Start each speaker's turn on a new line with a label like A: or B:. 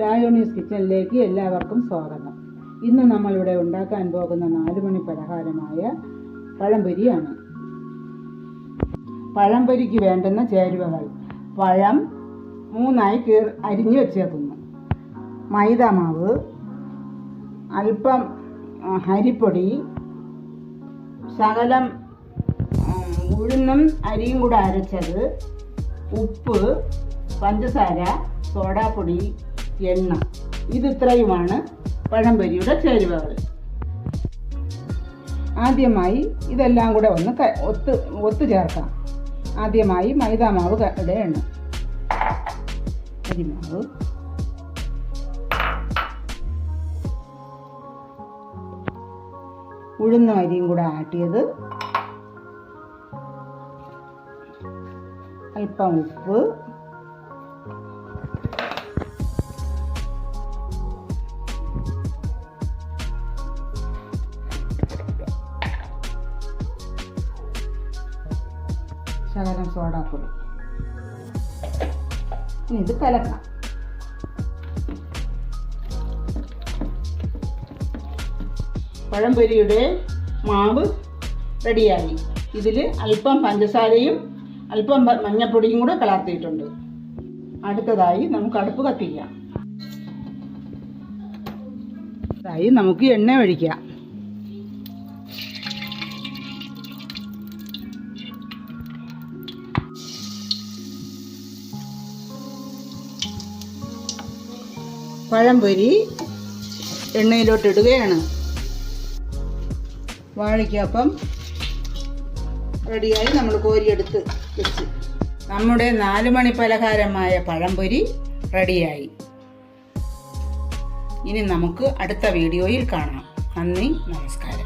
A: രായോണീസ് കിച്ചണിലേക്ക് എല്ലാവർക്കും സ്വാഗതം. ഇന്ന് നമ്മളിവിടെ ഉണ്ടാക്കാൻ പോകുന്ന നാലുമണി പലഹാരമായ പഴംപൊരിയാണ്. പഴംപൊരിക്ക് വേണ്ടുന്ന ചേരുവകൾ. പഴം മൂന്നായി കീർ അരിഞ്ഞു വെച്ചേക്കുന്നു. മൈദ മാവ് അല്പം അരിപ്പൊടി ശകലം ഉഴുന്നും അരിയും കൂടെ അരച്ചത് ഉപ്പ് പഞ്ചസാര സോഡാപ്പൊടി എണ്ണ. ഇത് ഇത്രയുമാണ് പഴംപൊരിയുടെ ചേരുവകൾ. ആദ്യമായി ഇതെല്ലാം കൂടെ ഒന്ന് ഒത്ത് ഒത്തു ചേർക്കാം. ആദ്യമായി മൈദാമാവ് കടയുടെ എണ്ണ. അരിമാവ് ഉഴുന്ന അരിയും കൂടെ ആട്ടിയത് അല്പം ഉപ്പ്. ശകലം സോഡാപ്പൊടി. ഇനി ഇത് കലക്കാം. പഴംപൊരിയുടെ മാവ് റെഡിയായി. ഇതിൽ അല്പം പഞ്ചസാരയും അല്പം മഞ്ഞപ്പൊടിയും കൂടെ കലർത്തിയിട്ടുണ്ട്. അടുത്തതായി നമുക്ക് അടുപ്പ് കത്തിക്കാം. അടുത്തതായി നമുക്ക് എണ്ണ ഒഴിക്കാം. പഴംപൊരി എണ്ണയിലോട്ട് ഇടുകയാണ് വാഴയ്ക്കപ്പം റെഡിയായി നമ്മൾ കോരിയെടുത്ത് വെച്ച്. നമ്മുടെ നാല് മണി പലഹാരമായ പഴംപൊരി റെഡിയായി. ഇനി നമുക്ക് അടുത്ത വീഡിയോയിൽ കാണാം. നന്ദി നമസ്കാരം.